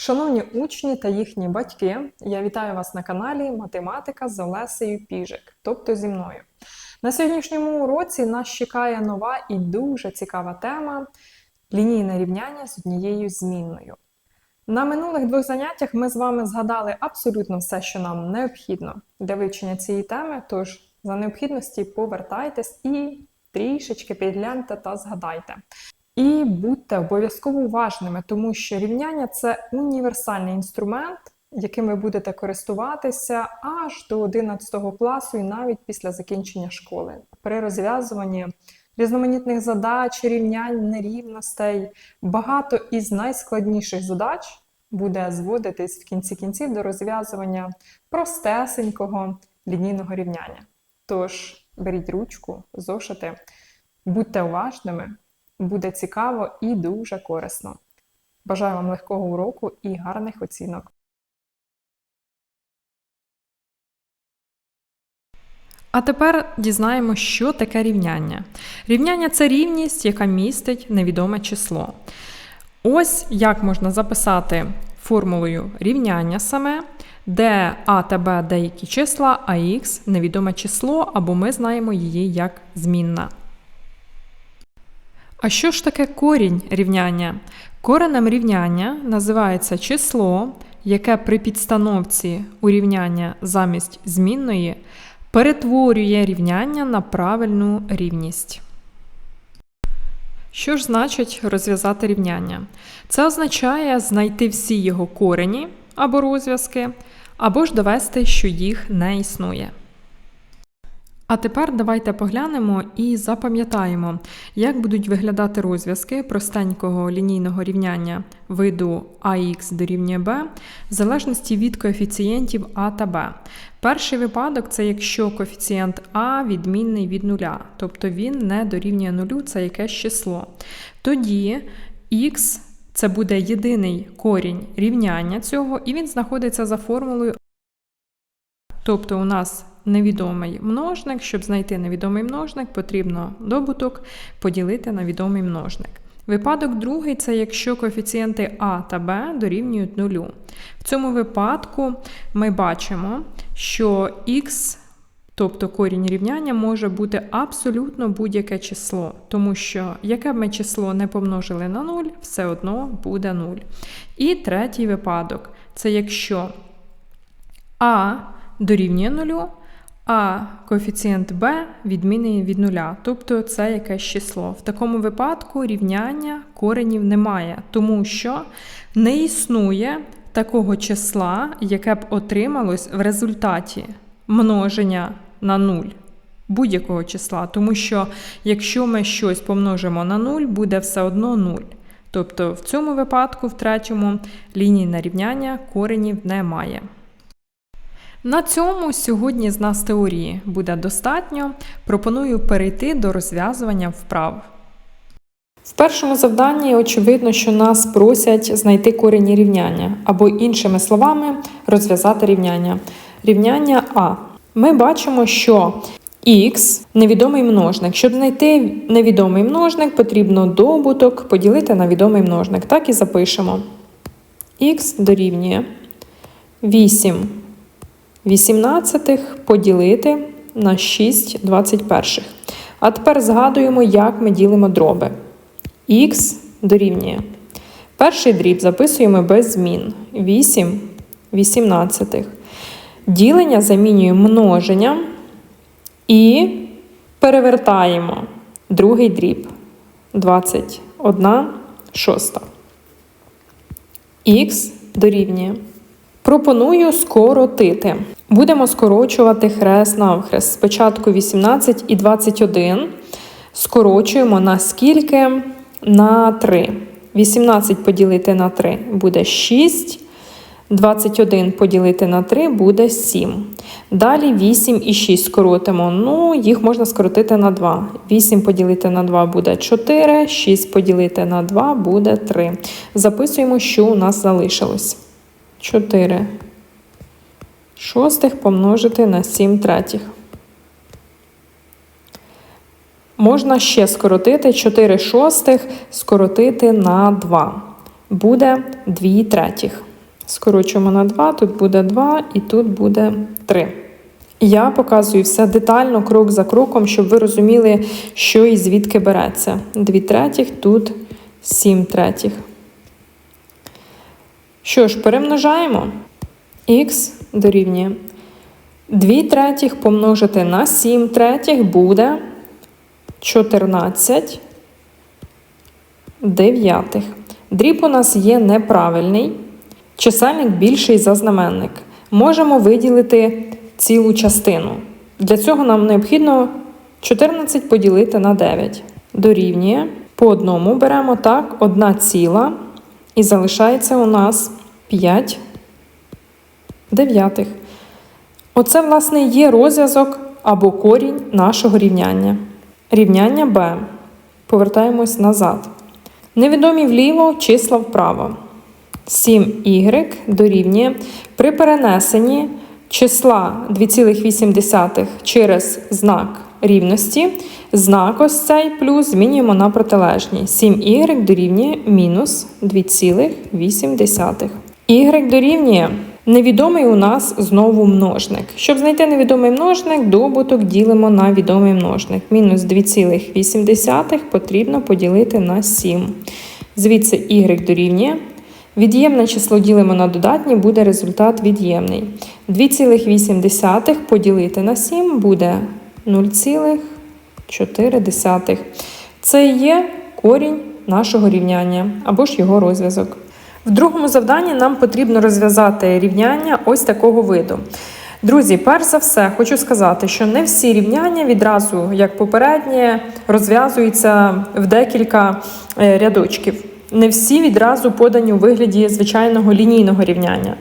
Шановні учні та їхні батьки, я вітаю вас на каналі Математика з Олесею Піжик, тобто зі мною. На сьогоднішньому уроці нас чекає нова і дуже цікава тема лінійне рівняння з однією змінною. На минулих двох заняттях ми з вами згадали абсолютно все, що нам необхідно для вивчення цієї теми. Тож, за необхідності повертайтесь і трішечки підгляньте та згадайте. І будьте обов'язково уважними, тому що рівняння це універсальний інструмент, яким ви будете користуватися аж до 11 класу і навіть після закінчення школи. При розв'язуванні різноманітних задач, рівнянь, нерівностей, багато із найскладніших задач буде зводитись в кінці кінців до розв'язування простесенького лінійного рівняння. Тож беріть ручку, зошити, будьте уважними. Буде цікаво і дуже корисно. Бажаю вам легкого уроку і гарних оцінок. А тепер дізнаємо, що таке рівняння. Рівняння це рівність, яка містить невідоме число. Ось як можна записати формулою рівняння саме, де А та Б деякі числа, а Х невідоме число, або ми знаємо її як змінна. А що ж таке корінь рівняння? Коренем рівняння називається число, яке при підстановці у рівняння замість змінної перетворює рівняння на правильну рівність. Що ж значить розв'язати рівняння? Це означає знайти всі його корені або розв'язки, або ж довести, що їх не існує. А тепер давайте поглянемо і запам'ятаємо, як будуть виглядати розв'язки простенького лінійного рівняння виду ax дорівнює b в залежності від коефіцієнтів а та b. Перший випадок це якщо коефіцієнт а відмінний від нуля, тобто він не дорівнює нулю, це якесь число. Тоді х це буде єдиний корінь рівняння цього, і він знаходиться за формулою. Тобто у нас невідомий множник. Щоб знайти невідомий множник, потрібно добуток поділити на відомий множник. Випадок другий це якщо коефіцієнти А та Б дорівнюють нулю. В цьому випадку ми бачимо, що х, тобто корінь рівняння, може бути абсолютно будь-яке число, тому що яке б ми число не помножили на 0, все одно буде 0. І третій випадок це якщо А дорівнює нулю, а коефіцієнт b відмінний від нуля, тобто це якесь число. В такому випадку рівняння коренів немає, тому що не існує такого числа, яке б отрималось в результаті множення на 0 будь-якого числа. Тому що якщо ми щось помножимо на 0, буде все одно 0. Тобто в цьому випадку, в третьому, лінійне рівняння коренів немає. На цьому сьогодні з нас теорії буде достатньо. Пропоную перейти до розв'язування вправ. В першому завданні очевидно, що нас просять знайти корені рівняння, або, іншими словами, розв'язати рівняння. Рівняння А. Ми бачимо, що х невідомий множник. Щоб знайти невідомий множник, потрібно добуток поділити на відомий множник. Так і запишемо. х дорівнює 8 18 поділити на 6 21. А тепер згадуємо, як ми ділимо дроби. Х дорівнює. Перший дріб записуємо без змін. 8 18. Ділення замінюємо множенням і перевертаємо другий дріб 21 шоста. Х дорівнює. Пропоную скоротити. Будемо скорочувати хрест навхрест. Спочатку 18 і 21. Скорочуємо на скільки? На 3. 18 поділити на 3 буде 6. 21 поділити на 3 буде 7. Далі 8 і 6 скоротимо. Ну, їх можна скоротити на 2. 8 поділити на 2 буде 4, 6 поділити на 2 буде 3. Записуємо, що у нас залишилось. 4 шостих помножити на 7 третіх. Можна ще скоротити 4 шостих скоротити на 2. Буде 2 третіх. Скорочуємо на 2, тут буде 2 і тут буде 3. Я показую все детально, крок за кроком, щоб ви розуміли, що і звідки береться. 2 третіх, тут 7 третіх. Що ж, перемножаємо. Х дорівнює 2 третіх помножити на 7 третіх буде 14 дев'ятих. Дріб у нас є неправильний. Чисельник більший за знаменник. Можемо виділити цілу частину. Для цього нам необхідно 14 поділити на 9. Дорівнює. По одному беремо так, 1 ціла. І залишається у нас 5 дев'ятих. Оце, власне, є розв'язок або корінь нашого рівняння. Рівняння b. Повертаємось назад. Невідомі вліво, числа вправо. 7y дорівнює при перенесенні числа 2,8 через знак рівності. Знак ось цей плюс змінюємо на протилежній. 7y дорівнює мінус 2,8. Y дорівнює невідомий у нас знову множник. Щоб знайти невідомий множник, добуток ділимо на відомий множник. Мінус 2,8 потрібно поділити на 7. Звідси y дорівнює. Від'ємне число ділимо на додатнє, буде результат від'ємний. 2,8 поділити на 7 буде 0,4. Це є корінь нашого рівняння або ж його розв'язок. В другому завданні нам потрібно розв'язати рівняння ось такого виду. Друзі, перш за все, хочу сказати, що не всі рівняння відразу, як попереднє, розв'язуються в декілька е, рядочків. Не всі відразу подані у вигляді звичайного лінійного рівняння.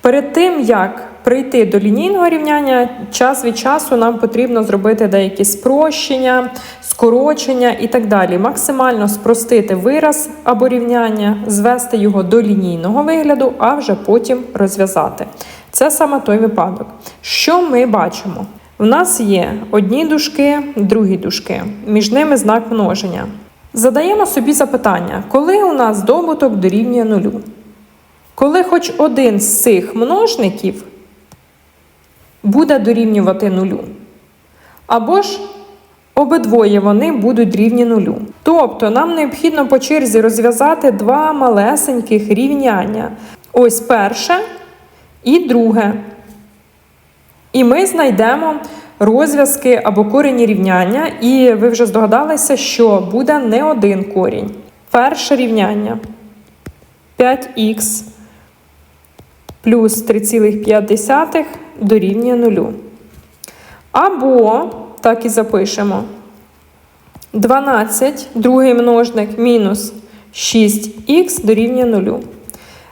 Перед тим, як прийти до лінійного рівняння, час від часу нам потрібно зробити деякі спрощення, скорочення і так далі. Максимально спростити вираз або рівняння, звести його до лінійного вигляду, а вже потім розв'язати. Це саме той випадок. Що ми бачимо? У нас є одні дужки, другі дужки, між ними знак множення. Задаємо собі запитання, коли у нас добуток дорівнює нулю? Коли хоч один з цих множників буде дорівнювати нулю. Або ж обидвоє вони будуть рівні нулю. Тобто нам необхідно по черзі розв'язати два малесеньких рівняння. Ось перше і друге. І ми знайдемо розв'язки або корені рівняння, і ви вже здогадалися, що буде не один корінь. Перше рівняння 5х плюс 3,5 дорівнює 0. Або, так і запишемо, 12, другий множник мінус 6х дорівнює 0.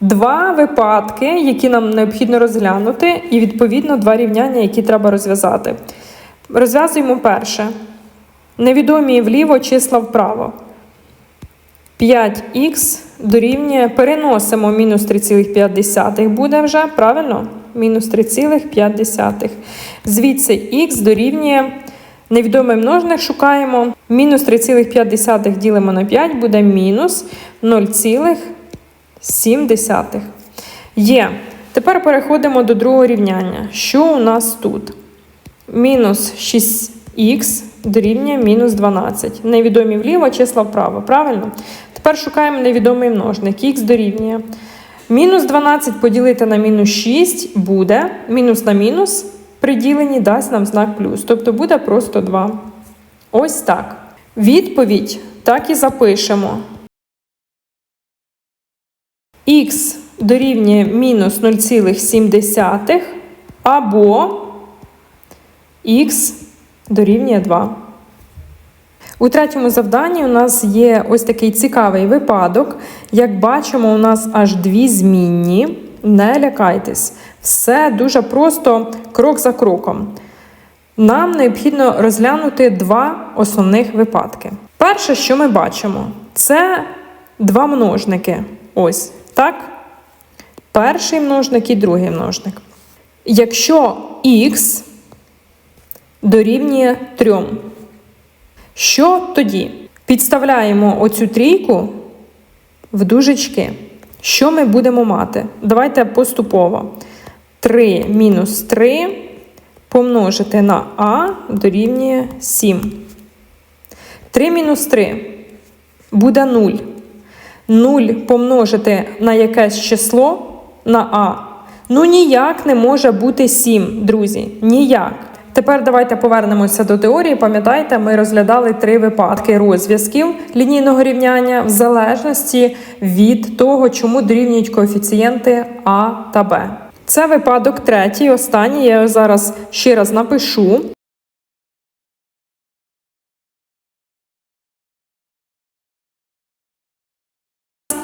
Два випадки, які нам необхідно розглянути, і, відповідно, два рівняння, які треба розв'язати. Розв'язуємо перше. Невідомі вліво числа вправо. 5х дорівнює, переносимо мінус 3,5 буде вже, правильно? Мінус 3,5. Звідси х дорівнює невідомий множник шукаємо. Мінус 3,5 ділимо на 5 буде мінус 0,7. Є. Тепер переходимо до другого рівняння. Що у нас тут? Мінус 6х дорівнює мінус 12. Невідомі вліво, числа вправо, правильно? Тепер шукаємо невідомий множник. Х дорівнює. Мінус 12 поділити на мінус 6 буде. Мінус на мінус при діленні дасть нам знак плюс. Тобто буде просто 2. Ось так. Відповідь так і запишемо. Х дорівнює мінус 0,7 або х дорівнює 2. У третьому завданні у нас є ось такий цікавий випадок. Як бачимо, у нас аж дві змінні. Не лякайтесь. Все дуже просто крок за кроком. Нам необхідно розглянути два основних випадки. Перше, що ми бачимо, це два множники. Ось так. Перший множник і другий множник. Якщо х дорівнює 3, що тоді? Підставляємо оцю трійку в дужечки. Що ми будемо мати? Давайте поступово. 3 мінус 3 помножити на А дорівнює 7. 3 мінус 3 буде 0. 0 помножити на якесь число на А. Ну ніяк не може бути 7, друзі. Ніяк. Тепер давайте повернемося до теорії. Пам'ятаєте, ми розглядали три випадки розв'язків лінійного рівняння в залежності від того, чому дорівнюють коефіцієнти А та Б. Це випадок третій, останній. Я його зараз ще раз напишу.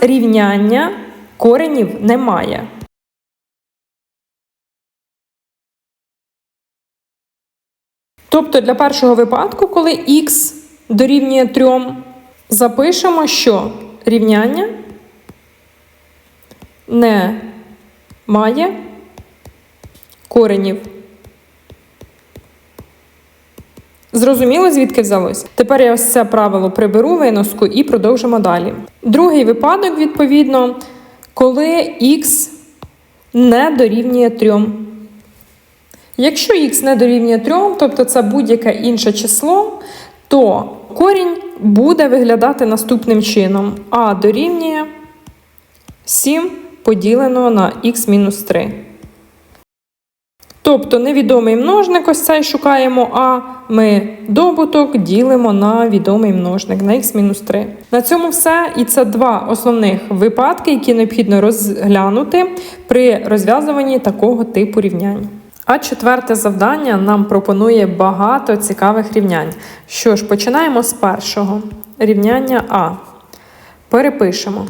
Рівняння коренів немає. Тобто для першого випадку, коли х дорівнює 3, запишемо, що рівняння не має коренів. Зрозуміло, звідки взялось? Тепер я ось це правило приберу виноску і продовжимо далі. Другий випадок, відповідно, коли х не дорівнює 3. Якщо х не дорівнює 3, тобто це будь-яке інше число, то корінь буде виглядати наступним чином: а дорівнює 7 поділено на х-3. Тобто невідомий множник, ось цей шукаємо А, ми добуток ділимо на відомий множник на х-3. На цьому все. І це два основних випадки, які необхідно розглянути при розв'язуванні такого типу рівнянь. А четверте завдання нам пропонує багато цікавих рівнянь. Що ж, починаємо з першого рівняння А. Перепишемо.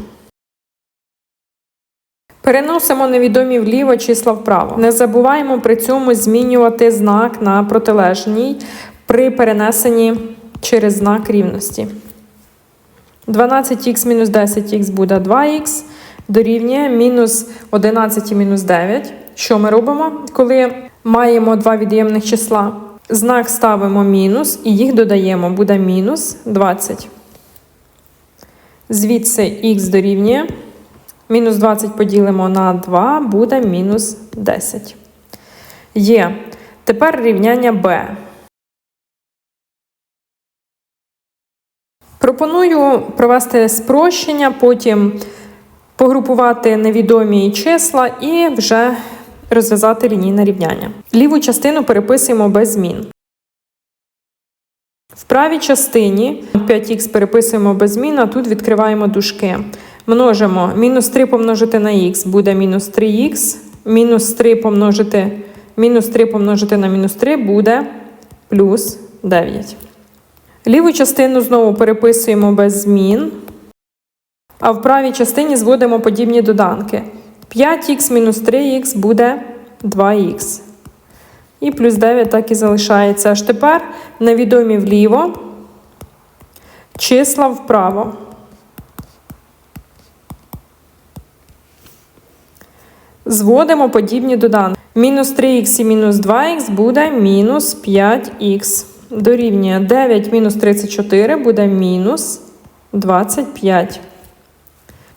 Переносимо невідомі вліво числа вправо. Не забуваємо при цьому змінювати знак на протилежній при перенесенні через знак рівності. 12х мінус 10х буде 2х, дорівнює мінус 11 і мінус 9. Що ми робимо, коли маємо два від'ємних числа? Знак ставимо мінус і їх додаємо, буде мінус 20. Звідси х дорівнює. Мінус 20 поділимо на 2, буде мінус 10. Є. Тепер рівняння b. Пропоную провести спрощення, потім погрупувати невідомі числа і вже розв'язати лінійне рівняння. Ліву частину переписуємо без змін. В правій частині 5х переписуємо без змін, а тут відкриваємо дужки. Множимо мінус 3 помножити на х буде мінус 3х, мінус 3 помножити мінус 3 помножити на мінус 3 буде плюс 9. Ліву частину знову переписуємо без змін. А в правій частині зводимо подібні доданки. 5х мінус 3х буде 2х. І плюс 9 так і залишається. Аж тепер невідомі вліво, числа вправо. Зводимо подібні доданки. Мінус 3х і мінус 2х буде мінус 5х. Дорівнює 9 мінус 34 буде мінус 25.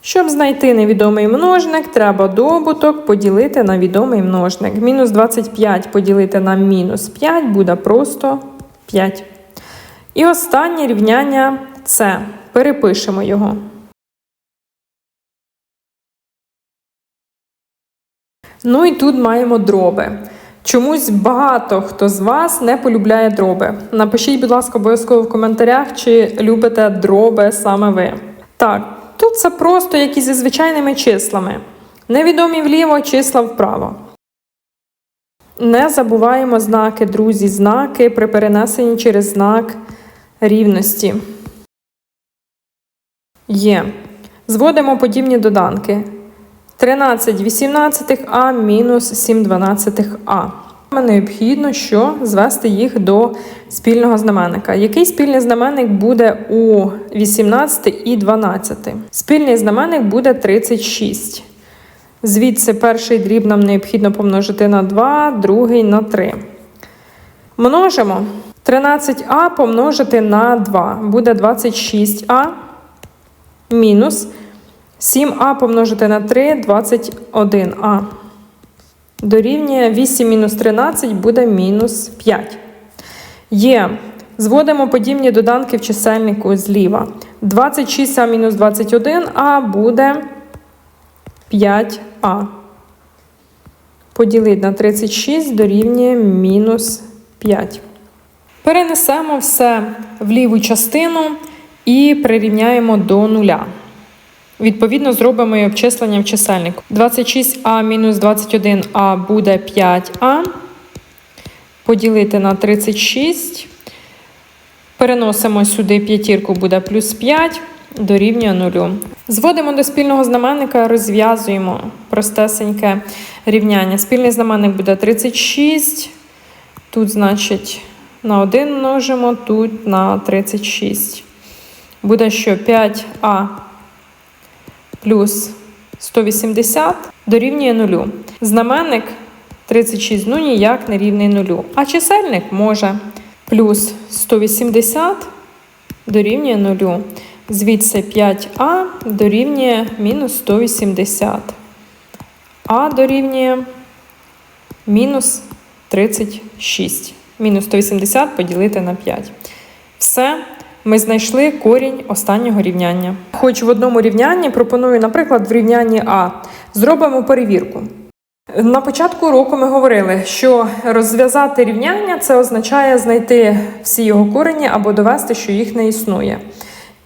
Щоб знайти невідомий множник, треба добуток поділити на відомий множник. Мінус 25 поділити на мінус 5 буде просто 5. І останнє рівняння це. Перепишемо його. Ну і тут маємо дроби. Чомусь багато хто з вас не полюбляє дроби. Напишіть, будь ласка, обов'язково в коментарях, чи любите дроби саме ви. Так, тут це просто як і зі звичайними числами. Невідомі вліво, числа вправо. Не забуваємо знаки, друзі, знаки при перенесенні через знак рівності. Є. Зводимо подібні доданки. 13 18 а мінус 7 12 а. Необхідно що звести їх до спільного знаменника. Який спільний знаменник буде у 18 і 12? Спільний знаменник буде 36. Звідси перший дріб нам необхідно помножити на 2, другий на 3. Множимо 13а помножити на 2. Буде 26а мінус 7а помножити на 3 21а. Дорівнює 8 мінус 13 буде мінус 5. Є. Зводимо подібні доданки в чисельнику зліва. 26а мінус 21а буде 5а. Поділити на 36 дорівнює мінус 5. Перенесемо все в ліву частину і прирівняємо до нуля. Відповідно, зробимо і обчислення в чисельнику. 26а мінус 21а буде 5а. Поділити на 36. Переносимо сюди п'ятірку, буде плюс 5, дорівнює 0. Зводимо до спільного знаменника, розв'язуємо простесеньке рівняння. Спільний знаменник буде 36. Тут, значить, на 1 множимо, тут на 36. Буде що 5а плюс 180 дорівнює 0. Знаменник 36 ну ніяк не рівний 0. А чисельник може плюс 180 дорівнює 0. Звідси 5а дорівнює мінус 180. А дорівнює мінус 36. Мінус 180 поділити на 5. Все. Ми знайшли корінь останнього рівняння. Хоч в одному рівнянні пропоную, наприклад, в рівнянні А. Зробимо перевірку. На початку року ми говорили, що розв'язати рівняння це означає знайти всі його корені або довести, що їх не існує.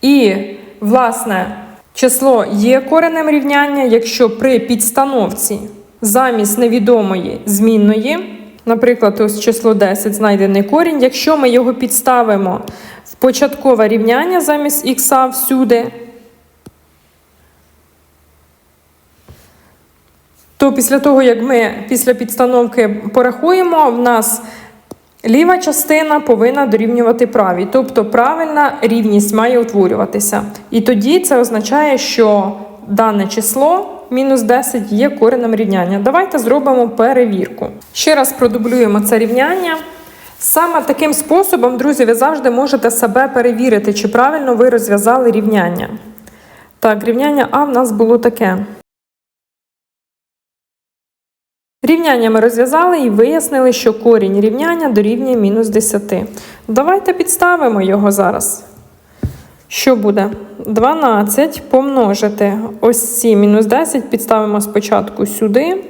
І, власне, число є коренем рівняння, якщо при підстановці замість невідомої змінної, наприклад, ось число 10 знайдений корінь, якщо ми його підставимо в початкове рівняння замість х всюди, то після того, як ми після підстановки порахуємо, в нас ліва частина повинна дорівнювати правій. Тобто правильна рівність має утворюватися. І тоді це означає, що дане число мінус 10 є коренем рівняння. Давайте зробимо перевірку. Ще раз продублюємо це рівняння. Саме таким способом, друзі, ви завжди можете себе перевірити, чи правильно ви розв'язали рівняння. Так, рівняння А в нас було таке. Рівняння ми розв'язали і вияснили, що корінь рівняння дорівнює мінус 10. Давайте підставимо його зараз. Що буде? 12 помножити ось ці мінус 10, підставимо спочатку сюди,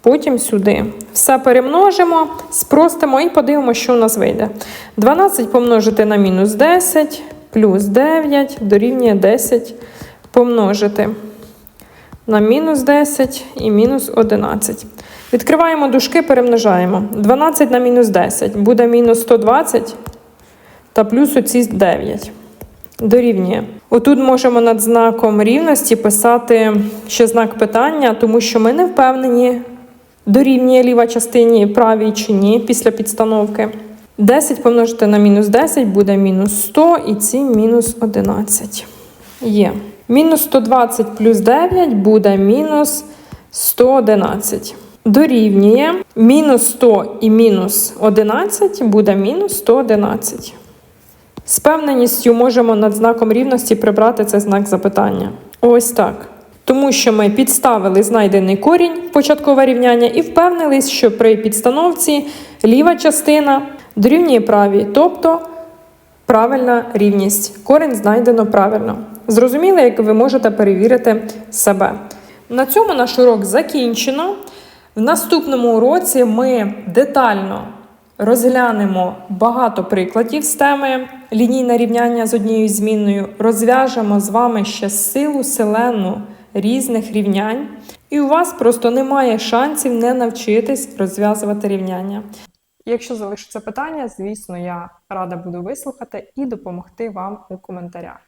потім сюди. Все перемножимо, спростимо і подивимося, що у нас вийде. 12 помножити на мінус 10, плюс 9 дорівнює 10 помножити на мінус 10 і мінус 11. Відкриваємо дужки, перемножаємо. 12 на мінус 10 буде мінус 120 та плюс оці 9. Дорівнює. Отут можемо над знаком рівності писати ще знак питання, тому що ми не впевнені, дорівнює ліва частині правій чи ні після підстановки. 10 помножити на мінус 10 буде мінус 100 і ці мінус 11. Є. Мінус 120 плюс 9 буде мінус 111. Дорівнює мінус 100 і мінус 11 буде мінус 111. З певненістю можемо над знаком рівності прибрати цей знак запитання. Ось так. Тому що ми підставили знайдений корінь початкове рівняння і впевнились, що при підстановці ліва частина дорівнює правій, тобто правильна рівність. Корінь знайдено правильно. Зрозуміли, як ви можете перевірити себе. На цьому наш урок закінчено. В наступному уроці ми детально розглянемо багато прикладів з теми лінійне рівняння з однією змінною, розв'яжемо з вами ще силу селену різних рівнянь, і у вас просто немає шансів не навчитись розв'язувати рівняння. Якщо залишиться питання, звісно, я рада буду вислухати і допомогти вам у коментарях.